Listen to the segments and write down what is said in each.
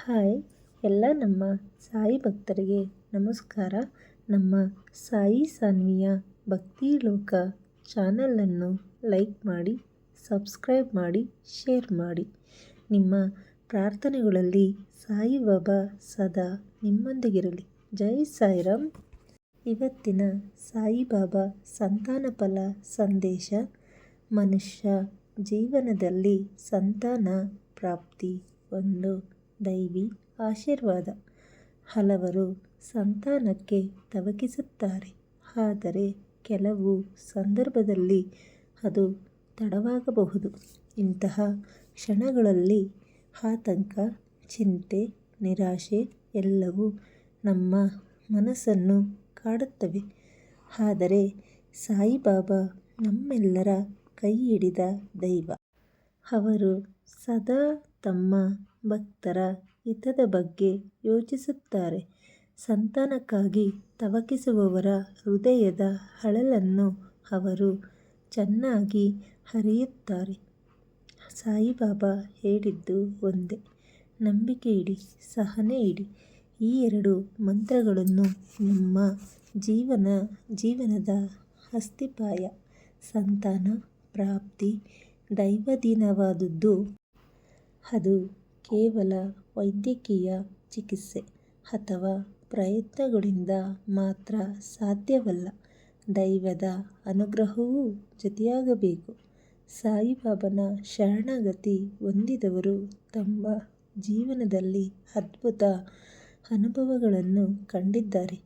Hi, ಎಲ್ಲ ನಮ್ಮ ಸಾಯಿ ಭಕ್ತರಿಗೆ ನಮಸ್ಕಾರ. ನಮ್ಮ ಸಾಯಿ ಸಾನ್ವಿಯ ಭಕ್ತಿ ಲೋಕ ಚಾನಲನ್ನು ಲೈಕ್ ಮಾಡಿ, ಸಬ್ಸ್ಕ್ರೈಬ್ ಮಾಡಿ, ಶೇರ್ ಮಾಡಿ. ನಿಮ್ಮ ಪ್ರಾರ್ಥನೆಗಳಲ್ಲಿ ಸಾಯಿಬಾಬಾ ಸದಾ ನಿಮ್ಮೊಂದಿಗಿರಲಿ. ಜೈ ಸಾಯಿರಾಮ್. ಇವತ್ತಿನ ಸಾಯಿಬಾಬಾ ಸಂತಾನ ಫಲ ಸಂದೇಶ, ಮನುಷ್ಯ ಜೀವನದಲ್ಲಿ ಸಂತಾನ ಪ್ರಾಪ್ತಿ ಒಂದು. ದೈವಿ ಆಶೀರ್ವಾದ. ಹಲವರು ಸಂತಾನಕ್ಕೆ ತವಕಿಸುತ್ತಾರೆ. ಆದರೆ ಕೆಲವು ಸಂದರ್ಭದಲ್ಲಿ ಅದು ತಡವಾಗಬಹುದು. ಇಂತಹ ಕ್ಷಣಗಳಲ್ಲಿ ಆತಂಕ, ಚಿಂತೆ, ನಿರಾಶೆ ಎಲ್ಲವೂ ನಮ್ಮ ಮನಸ್ಸನ್ನು ಕಾಡುತ್ತವೆ. ಆದರೆ ಸಾಯಿಬಾಬಾ ನಮ್ಮೆಲ್ಲರ ಕೈ ಹಿಡಿದ ದೈವ. ಅವರು ಸದಾ ತಮ್ಮ ಭಕ್ತರ ಹಿತದ ಬಗ್ಗೆ ಯೋಚಿಸುತ್ತಾರೆ. ಸಂತಾನಕ್ಕಾಗಿ ತವಕಿಸುವವರ ಹೃದಯದ ಅಳಲನ್ನು ಅವರು ಚೆನ್ನಾಗಿ ಹರಿಯುತ್ತಾರೆ. ಸಾಯಿಬಾಬಾ ಹೇಳಿದ್ದು ಒಂದೇ, ನಂಬಿಕೆ ಇಡಿ, ಸಹನೆ ಇಡಿ. ಈ ಎರಡು ಮಂತ್ರಗಳನ್ನು ನಮ್ಮ ಜೀವನ, ಜೀವನದ ಅಸ್ಥಿಪಾಯ ಸಂತಾನ, ಪ್ರಾಪ್ತಿ ದೈವಾಧೀನವಾದುದು ಅದು ಕೇವಲ ವೈದ್ಯಕೀಯ ಚಿಕಿತ್ಸೆ ಅಥವಾ ಪ್ರಯತ್ನಗಳಿಂದ ಮಾತ್ರ ಸಾಧ್ಯವಲ್ಲ. ದೈವದ ಅನುಗ್ರಹವೂ ಜೊತೆಯಾಗಬೇಕು. ಸಾಯಿಬಾಬಾನ ಶರಣಾಗತಿ ಹೊಂದಿದವರು ತಮ್ಮ ಜೀವನದಲ್ಲಿ ಅದ್ಭುತ ಅನುಭವಗಳನ್ನು ಕಂಡಿದ್ದಾರೆ.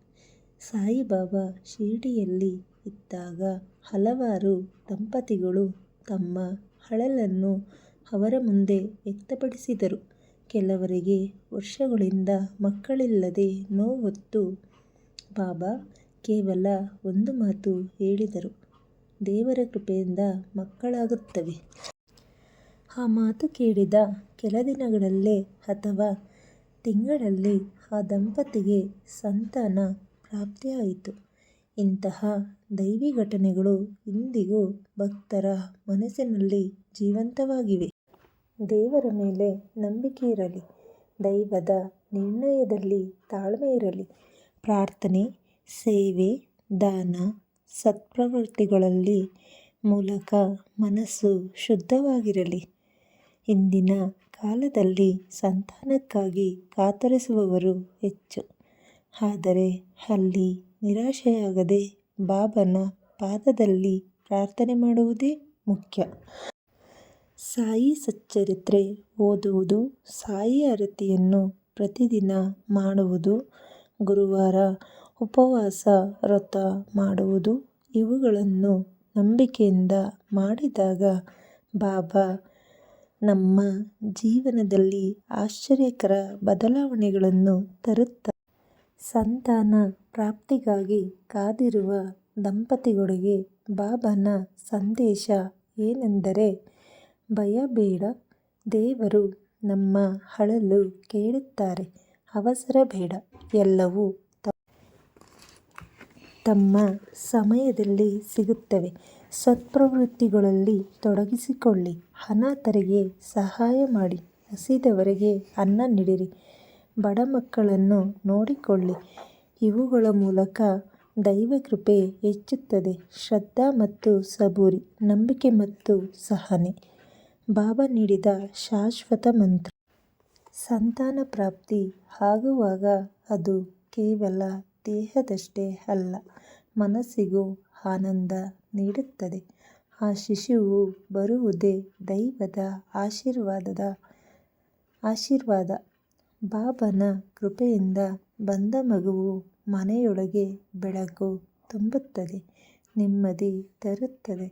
ಸಾಯಿಬಾಬಾ ಶಿರಡಿಯಲ್ಲಿ ಇದ್ದಾಗ ಹಲವಾರು ದಂಪತಿಗಳು ತಮ್ಮ ಅಳಲನ್ನು ಅವರ ಮುಂದೆ ವ್ಯಕ್ತಪಡಿಸಿದರು. ಕೆಲವರಿಗೆ ವರ್ಷಗಳಿಂದ ಮಕ್ಕಳಿಲ್ಲದೆ ನೋವೊತ್ತು. ಬಾಬಾ, ಕೇವಲ ಒಂದು ಮಾತು ಹೇಳಿದರು. ದೇವರ ಕೃಪೆಯಿಂದ ಮಕ್ಕಳಾಗುತ್ತವೆ ಆ ಮಾತು ಕೇಳಿದ ಕೆಲ ದಿನಗಳಲ್ಲೇ ಅಥವಾ ತಿಂಗಳಲ್ಲಿ ಆ ದಂಪತಿಗೆ ಸಂತಾನ ಪ್ರಾಪ್ತಿಯಾಯಿತು. ಇಂತಹ ದೈವಿ ಘಟನೆಗಳು ಇಂದಿಗೂ ಭಕ್ತರ ಮನಸ್ಸಿನಲ್ಲಿ ಜೀವಂತವಾಗಿವೆ. ದೇವರ ಮೇಲೆ ನಂಬಿಕೆ ಇರಲಿ. ದೈವದ ನಿರ್ಣಯದಲ್ಲಿ ತಾಳ್ಮೆ ಇರಲಿ. ಪ್ರಾರ್ಥನೆ, ಸೇವೆ, ದಾನ, ಸತ್ಪ್ರವೃತ್ತಿಗಳಲ್ಲಿ ಮೂಲಕ ಮನಸ್ಸು ಶುದ್ಧವಾಗಿರಲಿ. ಇಂದಿನ ಕಾಲದಲ್ಲಿ ಸಂತಾನಕ್ಕಾಗಿ ಕಾತರಿಸುವವರು ಹೆಚ್ಚು. ಆದರೆ ಅಲ್ಲಿ ನಿರಾಶೆಯಾಗದೆ ಬಾಬನ ಪಾದದಲ್ಲಿ ಪ್ರಾರ್ಥನೆ ಮಾಡುವುದೇ ಮುಖ್ಯ. ಸಾಯಿ ಸಚ್ಚರಿತ್ರೆ ಓದುವುದು ಸಾಯಿ ಆರತಿಯನ್ನು ಪ್ರತಿದಿನ ಮಾಡುವುದು, ಗುರುವಾರ ಉಪವಾಸ, ವ್ರತ ಮಾಡುವುದು, ಇವುಗಳನ್ನು ನಂಬಿಕೆಯಿಂದ ಮಾಡಿದಾಗ ಬಾಬಾ ನಮ್ಮ ಜೀವನದಲ್ಲಿ ಆಶ್ಚರ್ಯಕರ ಬದಲಾವಣೆಗಳನ್ನು ತರುತ್ತ ಸಂತಾನ ಪ್ರಾಪ್ತಿಗಾಗಿ ಕಾದಿರುವ ದಂಪತಿಗಳಿಗೆ ಬಾಬಾನ ಸಂದೇಶ ಏನೆಂದರೆ ಭಯ ಬೇಡ ದೇವರು ನಮ್ಮ ಅಳಲು ಕೇಳುತ್ತಾರೆ, ಅವಸರ ಬೇಡ, ಎಲ್ಲವೂ ತಮ್ಮ ಸಮಯದಲ್ಲಿ ಸಿಗುತ್ತವೆ. ಸತ್ಪ್ರವೃತ್ತಿಗಳಲ್ಲಿ ತೊಡಗಿಸಿಕೊಳ್ಳಿ ಅನಾಥರಿಗೆ ಸಹಾಯ ಮಾಡಿ, ಹಸಿದವರಿಗೆ ಅನ್ನ ನೀಡಿರಿ, ಬಡ ಮಕ್ಕಳನ್ನು ನೋಡಿಕೊಳ್ಳಿ, ಇವುಗಳ ಮೂಲಕ ದೈವ ಕೃಪೆ ಹೆಚ್ಚುತ್ತದೆ, ಶ್ರದ್ಧಾ ಮತ್ತು ಸಬೂರಿ, ನಂಬಿಕೆ ಮತ್ತು ಸಹನೆ. ಬಾಬಾ ನೀಡಿದ ಶಾಶ್ವತ ಮಂತ್ರ. ಸಂತಾನ ಪ್ರಾಪ್ತಿ ಆಗುವಾಗ ಅದು ಕೇವಲ ದೇಹದಷ್ಟೇ ಅಲ್ಲ, ಮನಸ್ಸಿಗೂ ಆನಂದ ನೀಡುತ್ತದೆ. ಆ ಶಿಶುವು ಬರುವುದೇ ದೈವದ ಆಶೀರ್ವಾದದ ಆಶೀರ್ವಾದ. ಬಾಬನ ಕೃಪೆಯಿಂದ ಬಂದ ಮಗುವು ಮನೆಯೊಳಗೆ ಬೆಳಕು ತುಂಬುತ್ತದೆ, ನೆಮ್ಮದಿ ತರುತ್ತದೆ.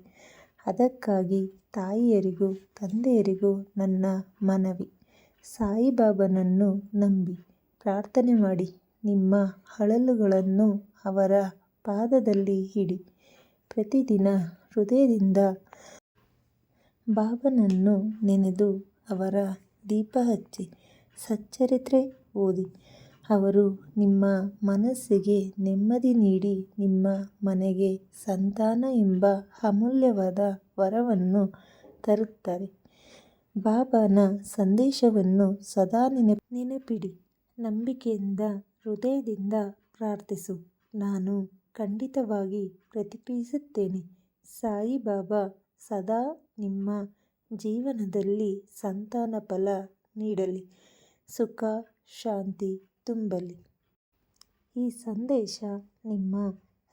ಅದಕ್ಕಾಗಿ ತಾಯಿಯರಿಗೂ ತಂದೆಯರಿಗೂ ನನ್ನ ಮನವಿ. ಸಾಯಿಬಾಬನನ್ನು ನಂಬಿ ಪ್ರಾರ್ಥನೆ ಮಾಡಿ, ನಿಮ್ಮ ಅಳಲುಗಳನ್ನು ಅವರ ಪಾದದಲ್ಲಿ ಇಡಿ. ಪ್ರತಿದಿನ ಹೃದಯದಿಂದ ಬಾಬನನ್ನು ನೆನೆದು ಅವರ ದೀಪ ಹಚ್ಚಿ, ಸಚ್ಚರಿತ್ರೆ ಓದಿ. ಅವರು ನಿಮ್ಮ ಮನಸ್ಸಿಗೆ ನೆಮ್ಮದಿ ನೀಡಿ ನಿಮ್ಮ ಮನೆಗೆ ಸಂತಾನ ಎಂಬ ಅಮೂಲ್ಯವಾದ ವರವನ್ನು ತರುತ್ತಾರೆ. ಬಾಬಾನ ಸಂದೇಶವನ್ನು ಸದಾ ನೆನಪ, ನೆನಪಿಡಿ. ನಂಬಿಕೆಯಿಂದ, ಹೃದಯದಿಂದ ಪ್ರಾರ್ಥಿಸು. ನಾನು ಖಂಡಿತವಾಗಿ ಪ್ರತಿಕ್ರಿಯಿಸುತ್ತೇನೆ. ಸಾಯಿಬಾಬಾ ಸದಾ ನಿಮ್ಮ ಜೀವನದಲ್ಲಿ ಸಂತಾನ ಫಲ ನೀಡಲಿ. ಸುಖ, ಶಾಂತಿ ತುಂಬಲಿ. ಈ ಸಂದೇಶ ನಿಮ್ಮ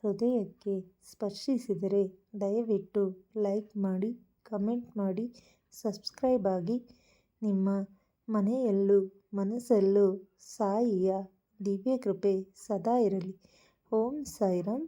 ಹೃದಯಕ್ಕೆ ಸ್ಪರ್ಶಿಸಿದರೆ ದಯವಿಟ್ಟು ಲೈಕ್ ಮಾಡಿ, ಕಮೆಂಟ್ ಮಾಡಿ, ಸಬ್ಸ್ಕ್ರೈಬ್ ಆಗಿ. ನಿಮ್ಮ ಮನೆಯಲ್ಲೂ ಮನಸ್ಸಲ್ಲೂ ಸಾಯಿಯ ದಿವ್ಯ ಕೃಪೆ ಸದಾ ಇರಲಿ. ಓಂ ಸಾಯಿರಾಮ್